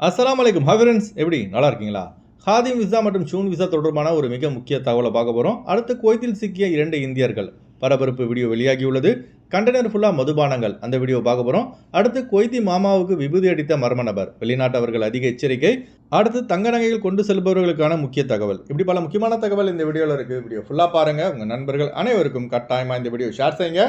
அஸ்லாம் வலைக்கும் ஹவரன்ஸ் எப்படி? நல்லா இருக்கீங்களா? ஹாதிம் விசா மற்றும் ஷூன் விசா தொடர்பான ஒரு மிக முக்கிய தகவலை பார்க்க போகிறோம் அடுத்து குவைத்தில் சிக்கிய இரண்டு இந்தியர்கள் பரபரப்பு வீடியோ வெளியாகியுள்ளது. கண்டெய்னர் ஃபுல்லாக மதுபானங்கள் அந்த வீடியோ பார்க்க போகிறோம் அடுத்து கொய்தி மாமாவுக்கு விபூதி அடித்த மர்ம நபர் வெளிநாட்டவர்கள் அதிக எச்சரிக்கை. அடுத்து தங்க நகைகள் கொண்டு செல்பவர்களுக்கான முக்கிய தகவல். இப்படி பல முக்கியமான தகவல் இந்த வீடியோவில் இருக்குது வீடியோ ஃபுல்லாக பாருங்கள் உங்கள் நண்பர்கள் அனைவருக்கும் கட்டாயமாக இந்த வீடியோ ஷேர் செய்யுங்க.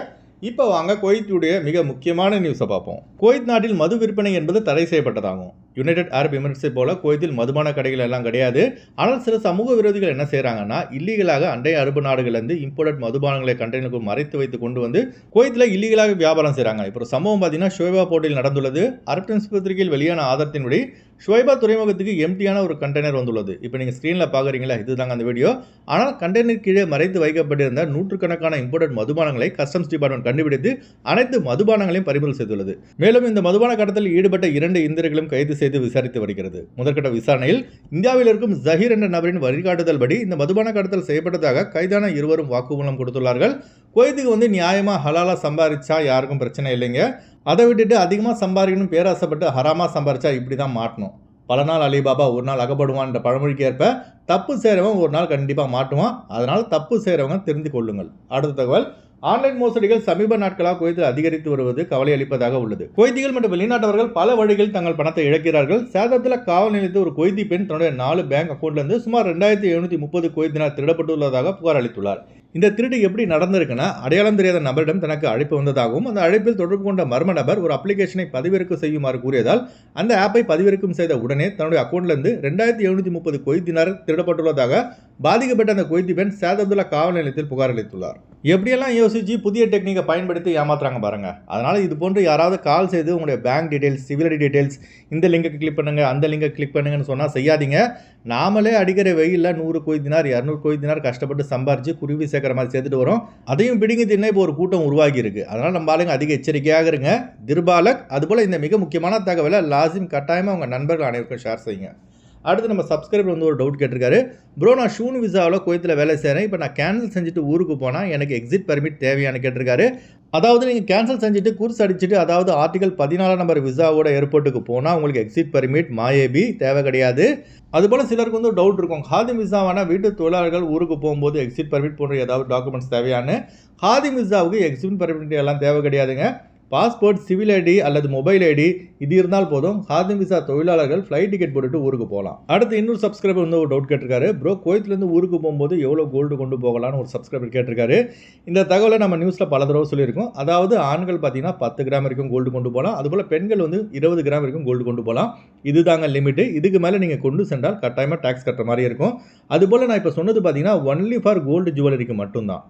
இப்போ வாங்க குவைத்துடைய மிக முக்கியமான நியூஸை பார்ப்போம். குவைத் நாட்டில் மது விற்பனை என்பது தடை செய்யப்பட்டதாகும். யுனைடெட் அரப் எமிரேட்ஸை போல குவைத்தில் மதுபான கடைகள் எல்லாம் கிடையாது. ஆனால் சில சமூக விரோதிகள் என்ன செய்கிறாங்கன்னா இல்லீகலாக அண்டைய அரபு நாடுகள்லேருந்து இம்போர்ட் மதுபானங்களை கண்டெய்னருக்குள் மறைத்து வைத்து கொண்டு வந்து குவைத்தில் இல்லீகலாக வியாபாரம் செய்கிறாங்க இப்போ சம்பவம் பார்த்தீங்கன்னா ஷோபா போட்டியில் நடந்துள்ளது. அரப் டைம்ஸ் பத்திரிகையில் வெளியான ஆதாரத்தின்படி ஷுவைபா துறைமுகத்துக்கு எம்டியான ஒரு கண்டெய்னர் வந்துள்ளது. இப்போ நீங்கள் ஸ்க்ரீனில் பார்க்குறீங்களா இதுதாங்க அந்த வீடியோ ஆனால் கண்டெய்னர் கீழே மறைத்து வைக்கப்பட்டிருந்த நூற்றுக்கணக்கான இம்போர்ட் மதுபானங்களை கஸ்டம்ஸ் டிபார்ட்மெண்ட் கண்டுபிடித்து அனைத்து மதுபானங்களையும் பறிமுதல் செய்துள்ளது. மேலும் இந்த மதுபான கடத்தலில் ஈடுபட்ட இரண்டு இந்தியர்களும் கைது செய்து செய்து விசாரித்து வருகிறது. முதற்கட்ட விசாரணையில் இந்தியாவில் இருக்கும் ஜஹீர் என்ற நபரின் வழிகாட்டுதல் படி இந்த மதுபான கடத்தல் செய்யப்பட்டதாக கைதான இருவரும் வாக்குமூலம் கொடுத்துள்ளார்கள். குவைத்துக்கு வந்து நியாயமாக ஹலாலாக சம்பாதிச்சா யாருக்கும் பிரச்சனை இல்லைங்க. அதை விட்டுட்டு அதிகமாக சம்பாதிக்கணும் பேராசைப்பட்டு ஹராமாக சம்பாரிச்சா இப்படி தான் மாட்டணும். பல நாள் அலிபாபா ஒரு நாள் அகப்படுவான்ற பழமொழிக்கு ஏற்ப தப்பு செய்கிறவன் ஒரு நாள் கண்டிப்பாக மாட்டுவான். அதனால் தப்பு செய்கிறவங்க தெரிந்து கொள்ளுங்கள். அடுத்த தகவல் ஆன்லைன் மோசடிகள் சமீப நாட்களாக குவைத்தில் அதிகரித்து வருவது கவலை அளிப்பதாக உள்ளது. குவைத்திகள் மற்றும் வெளிநாட்டவர்கள் பல வழிகளில் தங்கள் பணத்தை இழக்கிறார்கள். சேதத்தில் காவல் நிலையத்தில் ஒரு குவைத்தி பெண் தன்னுடைய நாலு பேங்க் அக்கௌண்ட்லேருந்து சுமார் ரெண்டாயிரத்தி எழுநூற்றி முப்பது குவைத்தினார் திருடப்பட்டுள்ளதாக புகார் அளித்துள்ளார். இந்த திருடு எப்படி நடந்திருக்குன்னா அடையாளம் தெரியாத நபரிடம் தனக்கு அழைப்பு வந்ததாகவும் அந்த அழைப்பில் தொடர்பு கொண்ட மர்ம நபர் ஒரு அப்ளிகேஷனை பதிவிறக்கம் செய்யுமாறு கூறியதால் அந்த ஆப்பை பதிவிறக்கம் செய்த உடனே தன்னுடைய அக்கௌண்ட்லேருந்து ரெண்டாயிரத்தி எழுநூற்றி முப்பது கொய்தினார் திருடப்பட்டுள்ளதாக பாதிக்கப்பட்ட அந்த கொய்தி பெண் சேதத்துல்லா காவல் நிலையத்தில் புகார் அளித்துள்ளார். எப்படியெல்லாம் யோசிச்சு புதிய டெக்னிக்கை பயன்படுத்தி ஏமாத்துறாங்க பாருங்க. அதனால இது போன்று யாராவது கால் செய்து உங்களுடைய பேங்க் டீடைல்ஸ் சிவிலரி டீடைல்ஸ் இந்த லிங்கை கிளிக் பண்ணுங்க அந்த லிங்கை கிளிக் பண்ணுங்கன்னு சொன்னால் செய்யாதீங்க. நாமளே அடிக்கிற வெயிலில் நூறு கொய்தினார் இரநூறு கொய்தினார் கஷ்டப்பட்டு சம்பாரிச்சு குருவி சேர்க்குற மாதிரி சேர்த்துட்டு வரோம். அதையும் பிடிங்கி தின்ன இப்போ ஒரு கூட்டம் உருவாகி இருக்கு. அதனால் நம்ம ஆளுங்க அதிக எச்சரிக்கையாக இருங்க. திருபாலக் அதுபோல் இந்த மிக முக்கியமான தகவலை லாசிம் கட்டாயமாக உங்கள் நண்பர்கள் அனைவருக்கும் ஷேர் செய்யுங்க. அடுத்து நம்ம சப்ஸ்கிரைபர் வந்து ஒரு டவுட் கேட்டிருக்காரு. ப்ரோ நான் ஷூன் விசாவில் கோயத்தில் வேலை செய்கிறேன் இப்போ நான் கேன்சல் செஞ்சுட்டு ஊருக்கு போனால் எனக்கு எக்ஸிட் பர்மிட் தேவையானு கேட்டிருக்காரு. அதாவது நீங்கள் கேன்சல் செஞ்சுட்டு குர்ஸ் அடிச்சுட்டு அதாவது ஆர்டிகல் பதினாலாம் நம்பர் விசாவோட ஏர்போர்ட்டுக்கு போனால் உங்களுக்கு எக்ஸிட் பர்மிட் மாஏபி தேவை கிடையாது. அதுபோல் சிலருக்கு வந்து டவுட் இருக்கும். ஹாதிம் விசாவானா வீட்டு தொழிலாளர்கள் ஊருக்கு போகும்போது எக்ஸிட் பர்மிட் போன்ற ஏதாவது டாக்குமெண்ட்ஸ் தேவையானு ஹாதிம் விசாவுக்கு எக்ஸிட் பர்மிட் எல்லாம் தேவை கிடையாதுங்க. பாஸ்போர்ட் சிவில் ஐடி அல்லது மொபைல் ஐடி இது இருந்தால் போதும். ஹாதம் விசா தொழிலாளர்கள் ஃப்ளைட் டிக்கெட் போட்டுட்டு ஊருக்கு போகலாம். அடுத்து இன்னொரு சப்ஸ்கிரைபர் வந்து ஒரு டவுட் கேட்டிருக்காரு. ப்ரோ கோயத்துலேருந்து ஊருக்கு போகும்போது எவ்வளோ கோல்டு கொண்டு போகலாம்னு ஒரு சப்ஸ்கிரைபர் கேட்டிருக்காரு. இந்த தகவலை நம்ம நியூஸில் பல தடவை சொல்லியிருக்கோம். அதாவது ஆண்கள் பார்த்தீங்கன்னா பத்து கிராம் வரைக்கும் கோல்டு கொண்டு போகலாம். அதுபோல் பெண்கள் வந்து இருபது கிராம் வரைக்கும் கோல்டு கொண்டு போகலாம். இதுதாங்க லிமிட்டு இதுக்கு மேலே நீங்கள் கொண்டு சென்றால் கட்டாயமாக டேக்ஸ் கட்டுற மாதிரி இருக்கும். அதுபோல் நான் இப்போ சொன்னது பார்த்தீங்கன்னா ஒன்லி ஃபார் கோல்டு ஜுவல்லரிக்கு மட்டும்தான்.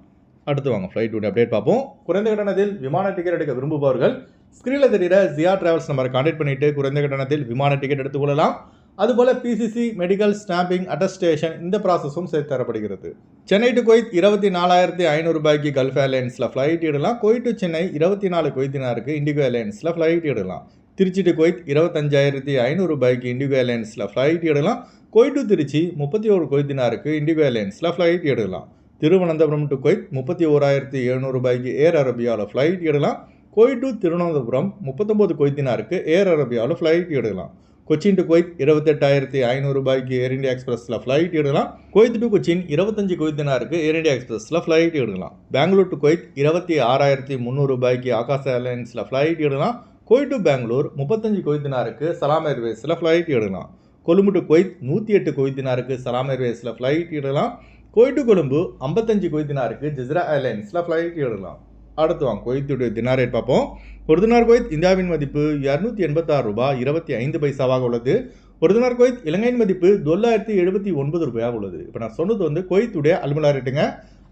அடுத்து வாங்க ஃப்ளைட் உடைய அப்டேட் பார்ப்போம். குறைந்த கட்டணத்தில் விமான டிக்கெட் எடுக்க விரும்புபவர்கள் ஸ்க்ரீனில் தெரிகிற ஜியா டிராவல்ஸ் நம்பரை கான்டாக்ட் பண்ணிட்டு குறைந்த கட்டணத்தில் விமான டிக்கெட் எடுத்துக்கொள்ளலாம் அதுபோல் பிசிசி மெடிக்கல் ஸ்டாம்பிங் அட்டஸ்டேஷன் இந்த ப்ராசஸும் சேர்த்து தரப்படுகிறது. சென்னை டு கொய்த் இருபத்தி நாலாயிரத்தி ஐநூறு ரூபாய்க்கு கல்ஃப் ஏர்லைன்ஸில் ஃப்ளைட் இடலாம் கொய்த் டு சென்னை இருபத்தி நாலு கொய்த்தினாருக்கு இண்டிகோ ஏர்லைன்ஸில் ஃப்ளைட் இடலாம் திருச்சி டு கொய்த் இருபத்தஞ்சாயிரத்தி ஐநூறு ரூபாய்க்கு இண்டிகோ ஏர்லைன்ஸில் ஃப்ளைட் இடலாம் கொய்ட் டு திருச்சி முப்பத்தி ஒரு கொய்த்தினாருக்கு இண்டிகோ ஏர்லைன்ஸில் ஃப்ளைட் இடலாம் திருவனந்தபுரம் டு கொய்த் முப்பத்தி ஓராயிரத்தி எழுநூறு ரூபாய்க்கு ஏர் அரபியாவில் ஃப்ளைட் இடலாம் கொய்த் டு திருவனந்தபுரம் முப்பத்தொம்போது கொய்தினாருக்கு ஏர் அரபியாவில் ஃப்ளைட் எடுக்கலாம். கொச்சின் டு கொய்த் இருபத்தெட்டாயிரத்தி ஐநூறு ரூபாய்க்கு ஏர் இண்டியா எக்ஸ்பிரஸில் ஃப்ளைட் இடலாம் கொய்த் டு கொச்சின் இருபத்தஞ்சு கொய்தினாருக்கு ஏர் இண்டியா எக்ஸ்பிரஸில் ஃப்ளைட் இடலாம் பெங்களூர் டு கொய்த் இருபத்தி ஆறாயிரத்தி முந்நூறு ரூபாய்க்கு ஆகாஷ் ஏர்லைன்ஸில் ஃப்ளைட் இடலாம் கொய்ட் டு பெங்களூர் முப்பத்தஞ்சு கொய்தினாருக்கு சலாம் ஏர்வேஸில் ஃப்ளைட் இடலாம் கொழும்பு டு கொய்த் நூற்றி எட்டு கொய்தினாருக்கு சலாம் ஏர்வேஸில் ஃப்ளைட் இடலாம் கொய்ட்டு கொழும்பு ஐம்பத்தஞ்சு கொய்தினாருக்கு ஜிஸ்ரா ஏர்லைன்ஸில் ஃப்ளைட் எழுதலாம் அடுத்து வாங்க கொய்த்துடைய தினார் ரேட் பார்ப்போம். ஒரு தினார் கொய்த் இந்தியாவின் மதிப்பு இரநூத்தி எண்பத்தாறு ரூபாய் இருபத்தி ஐந்து பைசாவாக உள்ளது. ஒரு தினார் கொய்த் இலங்கையின் மதிப்பு தொள்ளாயிரத்தி எழுபத்தி ஒன்பது ரூபாயாக உள்ளது. இப்போ நான் சொன்னது வந்து கொய்த்துடைய அலுமலா ரேட்டுங்க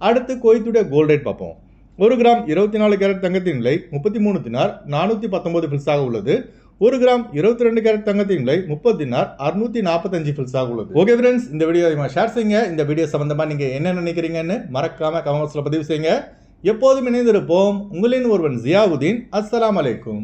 அடுத்து கொய்த்துடைய கோல்டு ரேட் பார்ப்போம். ஒரு கிராம் இருபத்தி நாலு கேரட் தங்கத்தின் விலை முப்பத்தி மூணு தினார் நானூற்றி பத்தொம்போது பில்ஸாக உள்ளது. ஒரு கிராம் இருபத்தி ரெண்டு கேரட் தங்கத்தின் விலை முப்பது தினார் அறுநூத்தி நாற்பத்தஞ்சு பில்ஸாக உள்ளது. ஓகே ஃப்ரெண்ட்ஸ் இந்த வீடியோ ஷேர் செய்யுங்க. இந்த வீடியோ சம்பந்தமாக நீங்கள் என்ன நினைக்கிறீங்கன்னு மறக்காம கமெண்ட்ஸில் பதிவு செய்யுங்க. எப்போதும் இணைந்திருப்போம். உங்களின் ஒருவன் ஜியாவுதீன். அஸ்லாம் அலைக்கும்.